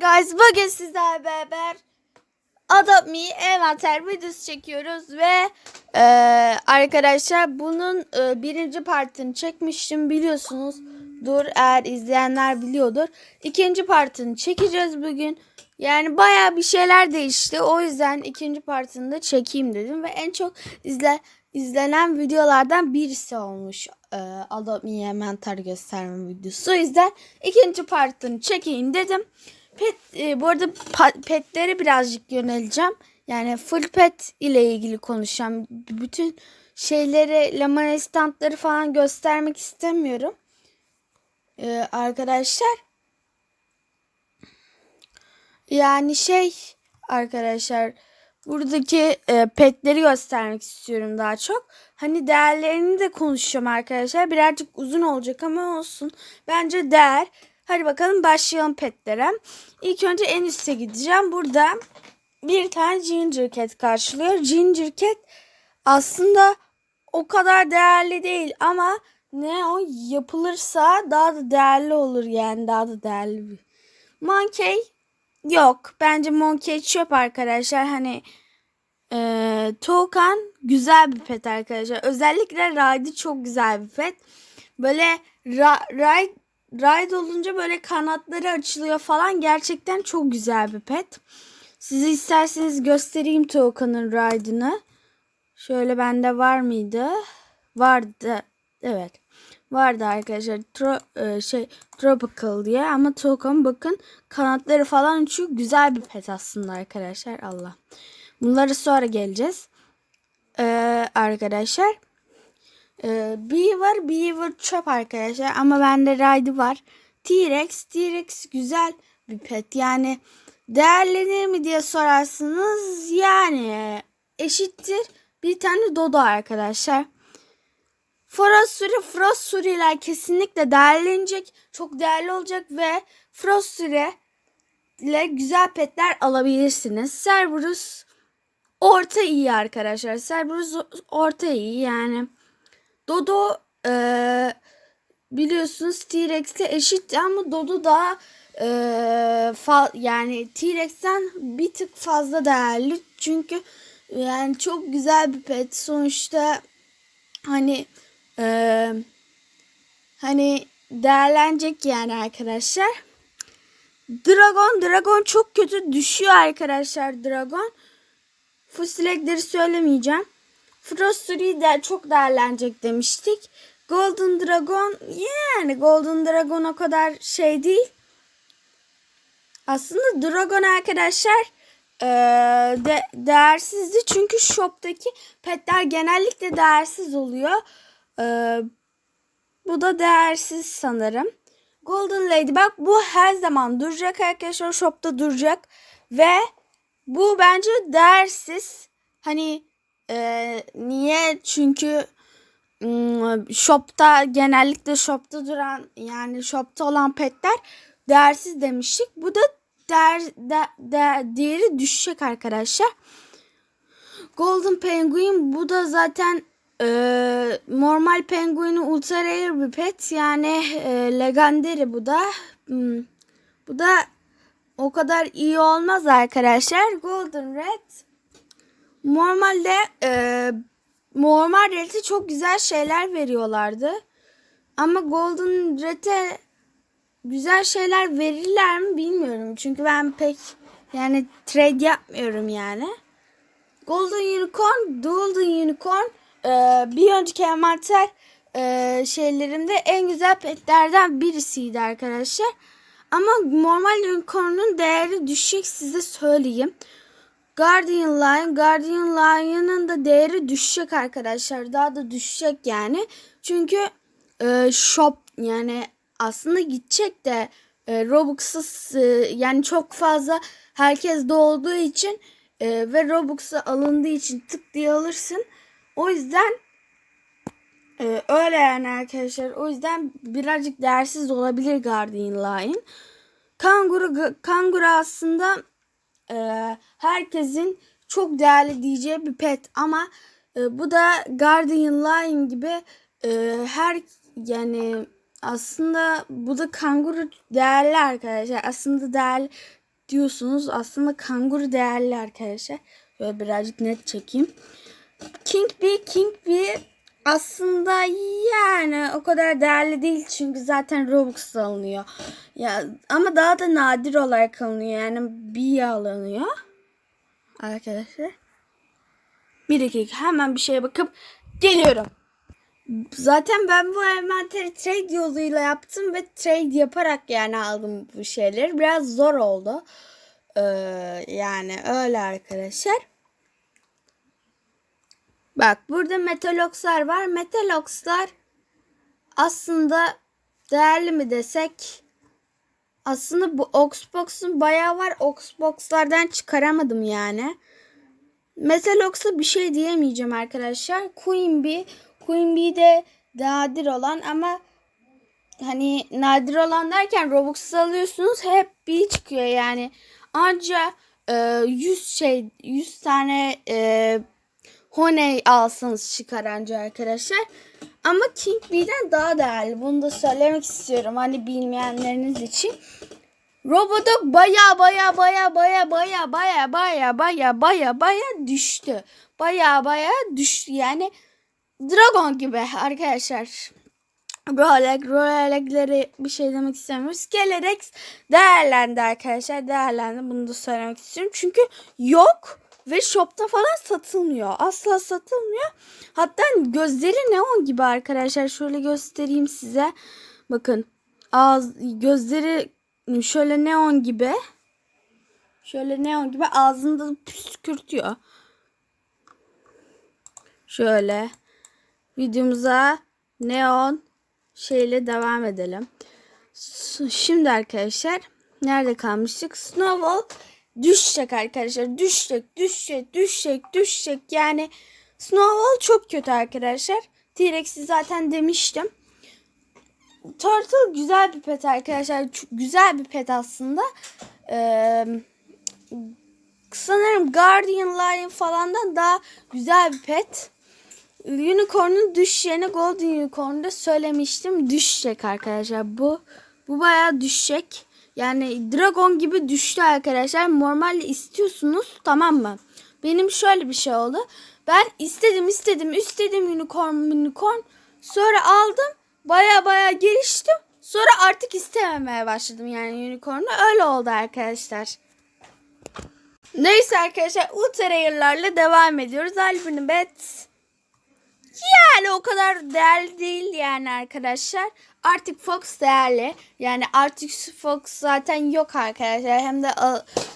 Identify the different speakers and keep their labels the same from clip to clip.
Speaker 1: guys bugün sizlerle beraber Adopt Me envanter videosu çekiyoruz ve e, arkadaşlar bunun e, birinci partını çekmiştim biliyorsunuz. Dur eğer izleyenler biliyordur. İkinci partını çekeceğiz bugün. Yani baya bir şeyler değişti. O yüzden ikinci partını da çekeyim dedim ve en çok izle, izlenen videolardan birisi olmuş e, Adopt Me envanter gösterme videosu. O yüzden ikinci partını çekeyim dedim. Pet e, bu arada petlere birazcık yöneleceğim. Yani full pet ile ilgili konuşacağım. Bütün şeyleri, lamane standları falan göstermek istemiyorum. E, arkadaşlar yani şey arkadaşlar buradaki e, petleri göstermek istiyorum daha çok. Hani değerlerini de konuşacağım arkadaşlar. Birazcık uzun olacak ama olsun. Bence değer. Hadi bakalım başlayalım petlere. İlk önce en üste gideceğim. Burada bir tane Ginger Cat karşılıyor. Ginger Cat aslında o kadar değerli değil ama ne o yapılırsa daha da değerli olur yani daha da değerli bir. Monkey yok. Bence Monkey çöp arkadaşlar. Hani e, Toucan güzel bir pet arkadaşlar. Özellikle Ride çok güzel bir pet. Böyle ra, Ride olunca böyle kanatları açılıyor falan. Gerçekten çok güzel bir pet. Size isterseniz göstereyim Toucan'ın Ride'ını. Şöyle bende var mıydı? Vardı. Evet. Vardı arkadaşlar. Tro, e, şey Tropical diye ama Toucan bakın kanatları falan uçuyor. Güzel bir pet aslında arkadaşlar. Allah. Bunları sonra geleceğiz. Ee, arkadaşlar. Ee, Beaver, Beaver çöp arkadaşlar ama bende Ride var. T-Rex, T-Rex güzel bir pet. Yani değerlenir mi diye sorarsınız. Yani eşittir bir tane Dodo arkadaşlar. Frost Suri, Frost Suri'ler kesinlikle değerlenecek. Çok değerli olacak ve Frost Suri ile güzel petler alabilirsiniz. Cerberus orta iyi arkadaşlar. Cerberus orta iyi yani. Dodo e, biliyorsunuz T-Rex'e eşit ama Dodo daha e, fa, yani T-Rex'ten bir tık fazla değerli. Çünkü yani çok güzel bir pet. Sonuçta hani e, hani değerlenecek yani arkadaşlar. Dragon, Dragon çok kötü düşüyor arkadaşlar Dragon. Fusilekleri söylemeyeceğim. Frosturi de çok değerlenecek demiştik. Golden Dragon yani Golden Dragon o kadar şey değil. Aslında Dragon arkadaşlar e, de, değersizdi. Çünkü shop'taki petler genellikle değersiz oluyor. E, bu da değersiz sanırım. Golden Ladybug bu her zaman duracak arkadaşlar. Shop'ta duracak. Ve bu bence değersiz. Hani e, niye? Çünkü shop'ta genellikle shop'ta duran yani shop'ta olan petler değersiz demiştik. Bu da değer, de, de, değeri düşecek arkadaşlar. Golden Penguin bu da zaten e, normal penguin'i ultra rare bir pet. Yani e, legendary bu da. Hmm, bu da o kadar iyi olmaz arkadaşlar. Golden Red normalde e, normal Red'e çok güzel şeyler veriyorlardı. Ama Golden Red'e güzel şeyler verirler mi bilmiyorum. Çünkü ben pek yani trade yapmıyorum yani. Golden Unicorn, Golden Unicorn e, bir önceki envanter e, şeylerimde en güzel petlerden birisiydi arkadaşlar. Ama normal unicorn'un değeri düşecek size söyleyeyim. Guardian Lion, Guardian Lion'ın da değeri düşecek arkadaşlar. Daha da düşecek yani. Çünkü e, shop yani aslında gidecek de e, Robux'sız e, yani çok fazla herkes de olduğu için e, ve Robux'a alındığı için tık diye alırsın. O yüzden e, öyle yani arkadaşlar. O yüzden birazcık değersiz olabilir Guardian Lion. Kanguru, kanguru aslında e, herkesin çok değerli diyeceği bir pet ama e, bu da Guardian Lion gibi e, her yani aslında bu da kanguru değerli arkadaşlar. Aslında değerli diyorsunuz. Aslında kanguru değerli arkadaşlar. Böyle birazcık net çekeyim. King Bee, King Bee aslında yani o kadar değerli değil çünkü zaten Robux'ta alınıyor. Ya ama daha da nadir olarak alınıyor. Yani bir alınıyor. Arkadaşlar. Bir dakika hemen bir şeye bakıp geliyorum. Zaten ben bu envanteri trade yoluyla yaptım ve trade yaparak yani aldım bu şeyleri. Biraz zor oldu. Ee, yani öyle arkadaşlar. Bak burada metaloxlar var. Metaloxlar aslında değerli mi desek aslında bu Oxbox'un bayağı var. Oxbox'lardan çıkaramadım yani. Metalox'a bir şey diyemeyeceğim arkadaşlar. Queen Bee. Queen Bee de nadir olan ama hani nadir olan derken Robux alıyorsunuz hep bir çıkıyor yani. Anca e, 100 şey 100 tane e, Honey alsanız çıkar anca arkadaşlar. Ama King Bee'den daha değerli. Bunu da söylemek istiyorum. Hani bilmeyenleriniz için. Robodog baya baya baya baya baya baya baya baya baya baya düştü. Baya baya düştü. Yani Dragon gibi arkadaşlar. Rolex, Rolex'leri bir şey demek istemiyorum. Skelerex değerlendi arkadaşlar. Değerlendi. Bunu da söylemek istiyorum. Çünkü yok ve shopta falan satılmıyor. Asla satılmıyor. Hatta gözleri neon gibi arkadaşlar. Şöyle göstereyim size. Bakın ağız gözleri şöyle neon gibi. Şöyle neon gibi ağzında püskürtüyor. Şöyle videomuza neon şeyle devam edelim. Şimdi arkadaşlar nerede kalmıştık? Snowball düşecek arkadaşlar. Düşecek, düşecek, düşecek, düşecek. Yani Snowball çok kötü arkadaşlar. T-Rex'i zaten demiştim. Turtle güzel bir pet arkadaşlar. Çok güzel bir pet aslında. Ee, sanırım Guardian Lion falandan daha güzel bir pet. Unicorn'un düşeceğini Golden Unicorn'da söylemiştim. Düşecek arkadaşlar bu. Bu bayağı düşecek. Yani Dragon gibi düştü arkadaşlar. Normalde istiyorsunuz tamam mı? Benim şöyle bir şey oldu. Ben istedim istedim istedim unicorn unicorn. Sonra aldım. Baya baya geliştim. Sonra artık istememeye başladım yani unicorn'u. Öyle oldu arkadaşlar. Neyse arkadaşlar Ultra devam ediyoruz. Albini Bet. Yani o kadar değerli değil yani arkadaşlar. Artık Fox değerli. Yani artık Fox zaten yok arkadaşlar. Hem de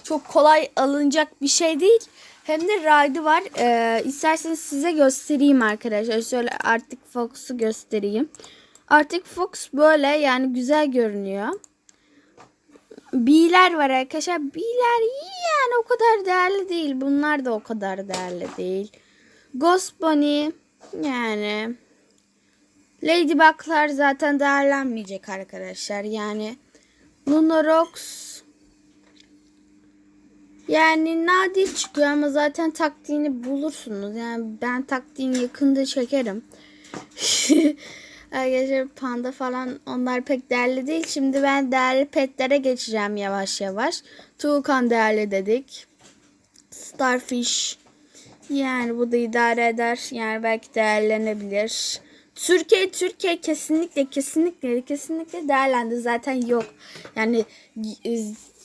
Speaker 1: çok kolay alınacak bir şey değil. Hem de ride'ı var. Ee, isterseniz size göstereyim arkadaşlar. Şöyle artık Fox'u göstereyim. Artık Fox böyle yani güzel görünüyor. B'ler var arkadaşlar. B'ler yani o kadar değerli değil. Bunlar da o kadar değerli değil. Ghost Bunny yani Ladybug'lar zaten değerlenmeyecek arkadaşlar. Yani Lunarox yani nadir çıkıyor ama zaten taktiğini bulursunuz. Yani ben taktiğini yakında çekerim. Arkadaşlar panda falan onlar pek değerli değil. Şimdi ben değerli petlere geçeceğim yavaş yavaş. Tuğkan değerli dedik. Starfish. Yani bu da idare eder. Yani belki değerlenebilir. Türkiye Türkiye kesinlikle kesinlikle kesinlikle değerlendi. Zaten yok. Yani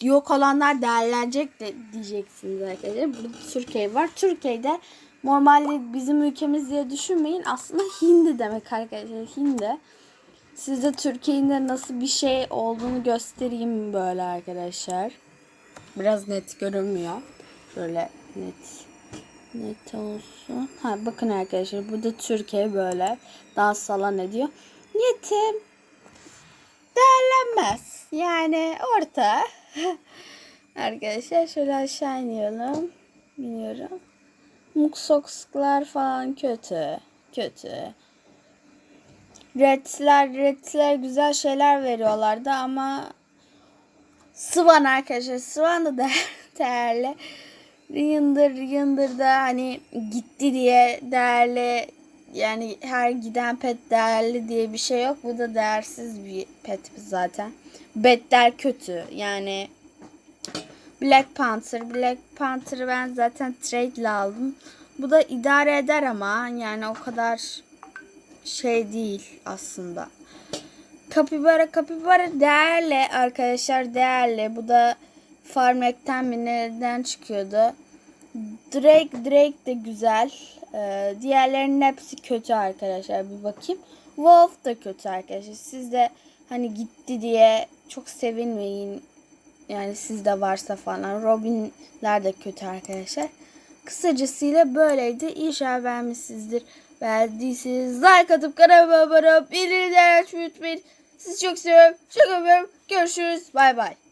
Speaker 1: yok olanlar değerlenecek de diyeceksiniz arkadaşlar. Burada Türkiye var. Türkiye'de normalde bizim ülkemiz diye düşünmeyin. Aslında Hindi demek arkadaşlar. Hindi. Size Türkiye'de nasıl bir şey olduğunu göstereyim böyle arkadaşlar. Biraz net görünmüyor. Böyle net net olsun. Ha bakın arkadaşlar burada Türkiye böyle daha salan ediyor. Niyetim değerlenmez. Yani orta. arkadaşlar şöyle aşağı iniyorum. Biniyorum. Muksokslar falan kötü. Kötü. Red'ler, red'ler güzel şeyler veriyorlardı ama Swan arkadaşlar. Swan da değerli. Yındır Yındır da hani gitti diye değerli yani her giden pet değerli diye bir şey yok. Bu da değersiz bir pet zaten. Betler kötü. Yani Black Panther. Black Panther'ı ben zaten trade ile aldım. Bu da idare eder ama yani o kadar şey değil aslında. Kapibara kapibara değerli arkadaşlar değerli. Bu da Farmek'ten mi nereden çıkıyordu. Drake Drake de güzel. Ee, diğerlerinin hepsi kötü arkadaşlar bir bakayım. Wolf da kötü arkadaşlar. Siz de hani gitti diye çok sevinmeyin. Yani sizde varsa falan. Robin'ler de kötü arkadaşlar. Kısacasıyla böyleydi. İnşallah beğenmişsinizdir. Beğendiyseniz like atıp kanalıma abone olup bildirimleri açmayı unutmayın. Sizi çok seviyorum. Çok öpüyorum. Görüşürüz. Bay bay.